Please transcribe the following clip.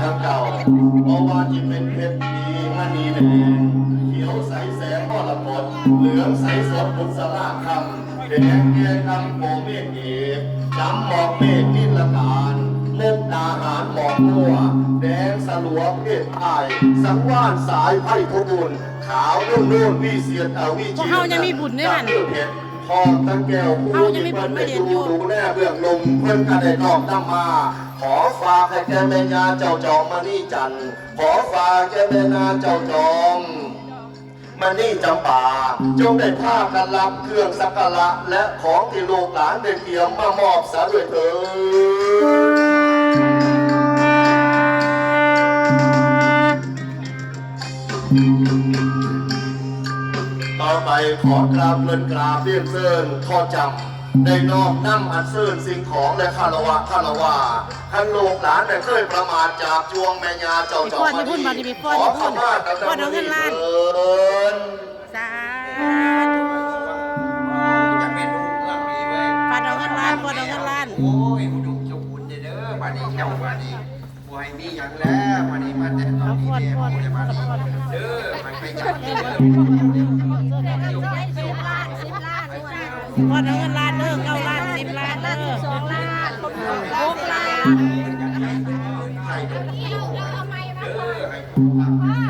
ทั้งเก่าเพราะว่าที่เป็นเพชรดีมณีแดงเขียวใสแสงมรกตเหลืองใสสดบุษราคำแดงแก่คำโมเมฆเอกจำหมอกเมฆนิลการเล่นดาหารหมอกมัวแดงสลัวเพศไอายสังวานสายไพ่ทุบุญขาวนุ่นนุ่นวิเสียนอาวิพวกเขายังมีบุญด้วยนั่นจากเรื่องเพชรพอตั้งแก้วผู้เขายังมีบุญไม่เรียนอยู่ดูแลเบื้องลมเพื่อนก็ได้นอกน้ำมา ขอฝากให้แกแม่ยาเจ้าจองมานี่จันทร์ขอฝากแกแม่นาเจ้าจองมานี่จำป่าจงได้ผ้ากันรับเครื่องสักการะและของที่ลูกหลานได้เตรียมมามอบสาด้วยเถิด ต่อไปขอกราบเงินกราบเรียนเซินทอดจำได้นอบนั่งอันเซินสิ่งของและคารวะคารวาท่านลูกหลานได้เคยประมาทจากจวงแม่ยาเจ้าจอมมีป้อนมีพุ่นมาดิมีป้อนขอมีพุ่นขมากันป้อนเอาเงินล้านเถินสาจะเป็นลูกเอื้อมมีไว้ปาดเอาเงินล้านปาดเอาเงินล้านโอ้ยผู้ดุเจ้าคุณเด้อบัดนี้เจ้าบัดนี้ บวยมีอย่างแล้ววันนี้มาแต่ตอนนี้เนี่ยผมจะมาเด้อมันไปจับเด้อสิบล้านสิบล้านพอดเงินล้านเด้อเก้าล้านสิบล้านเด้อสองล้านหกล้านใส่เด้อให้ผม